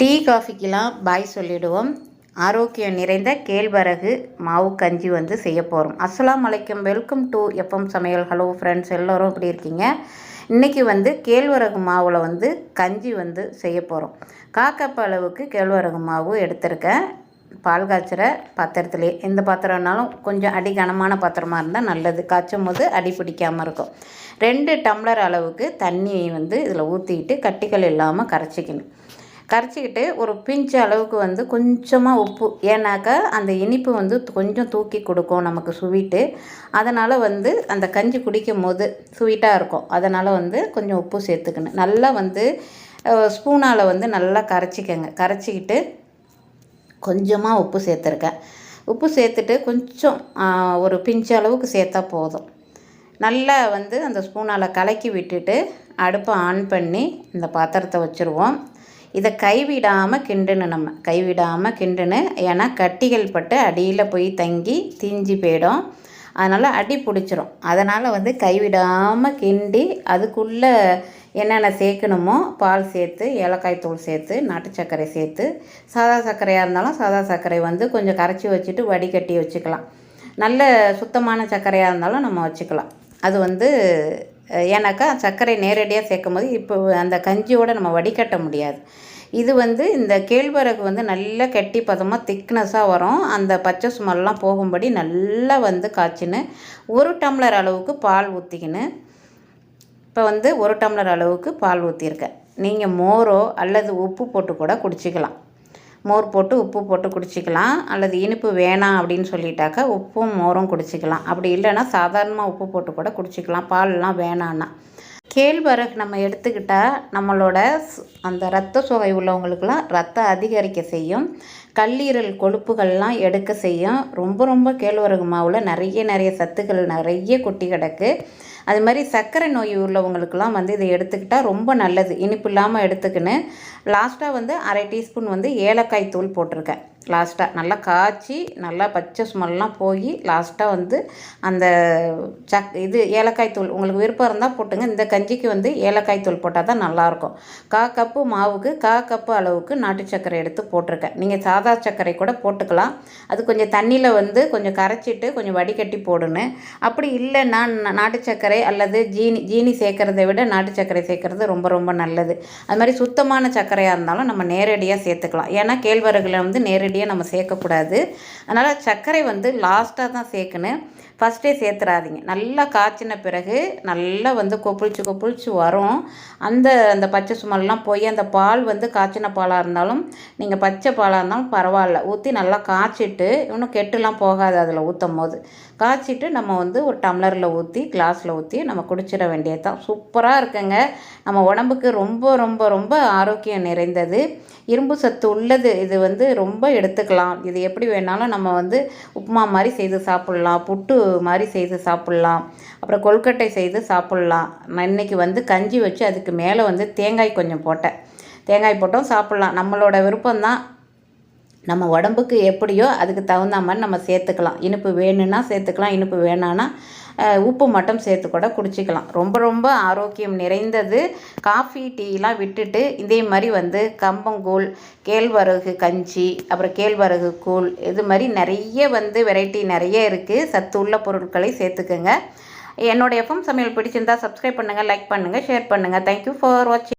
Tea காஃபிக்கெலாம் பாய் சொல்லிவிடுவோம் ஆரோக்கியம் நிறைந்த கேழ்வரகு மாவு கஞ்சி வந்து செய்ய போகிறோம் அஸ்லாம் வலைக்கம் வெல்கம் டு எஃப்எம் சமையல். ஹலோ ஃப்ரெண்ட்ஸ் எல்லோரும் எப்படி இருக்கீங்க? இன்றைக்கி வந்து கேழ்வரகு மாவில் வந்து கஞ்சி வந்து செய்ய போகிறோம் காக்கப்ப அளவுக்கு கேழ்வரகு மாவு எடுத்திருக்கேன். பால் காய்ச்சிற பாத்திரத்துலேயே எந்த பாத்திரம்னாலும் கொஞ்சம் அடி கனமான பாத்திரமாக இருந்தால் நல்லது. காய்ச்சும் போது அடி பிடிக்காமல் இருக்கும். ரெண்டு டம்ளர் அளவுக்கு தண்ணி வந்து இதில் ஊற்றிக்கிட்டு கட்டிகள் இல்லாமல் கரைச்சிக்கணும். கரைச்சிக்கிட்டு ஒரு பிஞ்சு அளவுக்கு வந்து கொஞ்சமாக உப்பு. ஏன்னாக்கா அந்த இனிப்பு வந்து கொஞ்சம் தூக்கி கொடுக்கும் நமக்கு ஸ்வீட்டு அதனால் வந்து அந்த கஞ்சி குடிக்கும் போது ஸ்வீட்டாக இருக்கும். அதனால் வந்து கொஞ்சம் உப்பு சேர்த்துக்கணும். நல்லா வந்து ஸ்பூனால் வந்து நல்லா கரைச்சிக்கங்க. கரைச்சிக்கிட்டு கொஞ்சமாக உப்பு சேர்த்துருக்கேன் உப்பு சேர்த்துட்டு கொஞ்சம் ஒரு பிஞ்சு அளவுக்கு சேர்த்தா போதும். நல்லா வந்து அந்த ஸ்பூனால் கலக்கி விட்டுட்டு அடுப்பை ஆன் பண்ணி இந்த பாத்திரத்தை வச்சுருவோம். இதை கைவிடாமல் கிண்டுன்னு நம்ம கைவிடாமல் கிண்டுன்னு ஏன்னா கட்டிகள் பட்டு அடியில் போய் தங்கி தீஞ்சி போயிடும். அதனால் அடி பிடிச்சிரும். அதனால் வந்து கைவிடாமல் கிண்டி அதுக்குள்ளே என்னென்ன சேர்க்கணுமோ பால் சேர்த்து ஏலக்காய் தூள் சேர்த்து நாட்டு சர்க்கரை சேர்த்து சாதா சர்க்கரையாக இருந்தாலும் சாதா சர்க்கரை வந்து கொஞ்சம் கரைச்சி வச்சுட்டு வடிகட்டி வச்சுக்கலாம். நல்ல சுத்தமான சர்க்கரையாக இருந்தாலும் நம்ம வச்சுக்கலாம். அது வந்து ஏன்னாக்கா சர்க்கரை நேரடியாக சேர்க்கும் போது இப்போ அந்த கஞ்சியோடு நம்ம வடிகட்ட முடியாது. இது வந்து இந்த கேழ்வரகு வந்து நல்லா கெட்டி பதமாக திக்னஸாக வரும். அந்த பச்சை சுமெல்லாம் போகும்படி நல்லா வந்து காய்ச்சின்னு ஒரு டம்ளர் அளவுக்கு பால் ஊற்றிக்கின்னு இப்போ வந்து ஒரு டம்ளர் அளவுக்கு பால் ஊற்றிருக்கேன் நீங்கள் மோரோ அல்லது உப்பு போட்டு கூட குடிச்சிக்கலாம். மோர் போட்டு உப்பு போட்டு குடிச்சிக்கலாம். அல்லது இனிப்பு வேணாம் அப்படின்னு சொல்லிட்டாக்கா உப்பும் மோரும் குடிச்சிக்கலாம். அப்படி இல்லைன்னா சாதாரணமாக உப்பு போட்டு கூட குடிச்சிக்கலாம். பால்லாம் வேணான்னா கேழ்வரகு நம்ம எடுத்துக்கிட்டால் நம்மளோட அந்த ரத்த சுவை உள்ளவங்களுக்கெல்லாம் ரத்தம் அதிகரிக்க செய்யும். கல்லீரல் கொழுப்புகள்லாம் எடுக்க செய்யும். ரொம்ப ரொம்ப கேழ்வரகு மாவில் நிறைய நிறைய சத்துக்கள் நிறைய கொட்டி கிடக்கு. அது மாதிரி சர்க்கரை நோய் உள்ளவங்களுக்கெல்லாம் வந்து இதை எடுத்துக்கிட்டால் ரொம்ப நல்லது. இனிப்பு இல்லாமல் எடுத்துக்கின்னு லாஸ்ட்டாக வந்து அரை டீஸ்பூன் வந்து ஏலக்காய் தூள் போட்டிருக்கேன். லாஸ்ட்டாக நல்லா காய்ச்சி நல்லா பச்சை ஸ்மெல்லாம் போய் லாஸ்ட்டாக வந்து அந்த சக் இது ஏலக்காய் தூள் உங்களுக்கு விருப்பம் இருந்தால் போட்டுங்க. இந்த கஞ்சிக்கு வந்து ஏலக்காய் தூள் போட்டால் தான் நல்லாயிருக்கும். கா கப்பு மாவுக்கு கா கப்பு அளவுக்கு நாட்டு சர்க்கரை எடுத்து போட்டிருக்கேன். நீங்கள் சாதா சர்க்கரை கூட போட்டுக்கலாம். அது கொஞ்சம் தண்ணியில் வந்து கொஞ்சம் கரைச்சிட்டு கொஞ்சம் வடிகட்டி போடணும் அப்படி இல்லைன்னா நாட்டு சர்க்கரை அல்லது ஜீனி ஜீனி சேர்க்குறத விட நாட்டு சர்க்கரை சேர்க்குறது ரொம்ப ரொம்ப நல்லது. அது மாதிரி சுத்தமான சர்க்கரையாக இருந்தாலும் நம்ம நேரடியாக சேர்த்துக்கலாம். ஏன்னா கேழ்வரகுல வந்து நேரடியாக நம்ம சேர்க்கக்கூடாது. அதனால் சர்க்கரை வந்து லாஸ்ட்டாக தான் சேர்க்கணும். ஃபஸ்ட்டே சேர்த்துறாதீங்க. நல்லா காய்ச்சின பிறகு நல்லா வந்து கொப்புளிச்சு கொப்புளிச்சு வரும். அந்த அந்த பச்சை சுமல்லாம் போய் அந்த பால் வந்து காய்ச்சின பாலாக இருந்தாலும் நீங்கள் பச்சை பாலாக இருந்தாலும் பரவாயில்ல. ஊற்றி நல்லா காய்ச்சிட்டு இன்னும் கெட்டுலாம் போகாது அதில் ஊற்றும் போது காய்ச்சிட்டு நம்ம வந்து ஒரு டம்ளரில் ஊற்றி கிளாஸில் ஊற்றி நம்ம குடிச்சிட வேண்டியது தான் சூப்பராக இருக்குங்க. நம்ம உடம்புக்கு ரொம்ப ரொம்ப ரொம்ப ஆரோக்கியம் நிறைந்தது. இரும்பு சத்து உள்ளது. இது வந்து ரொம்ப எடுத்துக்கலாம். இது எப்படி வேணாலும் நம்ம வந்து உப்புமா மாதிரி செய்து சாப்பிட்லாம். புட்டு மாதிரி செய்து சாப்பிட்லாம். அப்புறம் கொழுக்கட்டை செய்து சாப்பிட்லாம். நான் இன்றைக்கி வந்து கஞ்சி வச்சு அதுக்கு மேலே வந்து தேங்காய் கொஞ்சம் போட்டேன். தேங்காய் போட்டோம் சாப்பிட்லாம். நம்மளோட விருப்பம்தான் நம்ம உடம்புக்கு எப்படியோ அதுக்கு தகுந்த மாதிரி நம்ம சேர்த்துக்கலாம். இனிப்பு வேணும்னா சேர்த்துக்கலாம் இனிப்பு வேணான்னா உப்பு மட்டும் சேர்த்து கூட குடிச்சிக்கலாம். ரொம்ப ரொம்ப ஆரோக்கியம் நிறைந்தது. காஃபி டீலாம் விட்டுட்டு இதே மாதிரி வந்து கம்பங்கூழ் கேழ்வரகு கஞ்சி அப்புறம் கேழ்வரகு கூழ் இது மாதிரி நிறைய வந்து வெரைட்டி நிறைய இருக்குது சத்து உள்ள பொருட்களை சேர்த்துக்குங்க. என்னோடய எஃப்எம் சமையல் பிடிச்சிருந்தா சப்ஸ்கிரைப் பண்ணுங்கள் லைக் பண்ணுங்கள் ஷேர் பண்ணுங்கள் தேங்க்யூ ஃபார் வாட்சிங்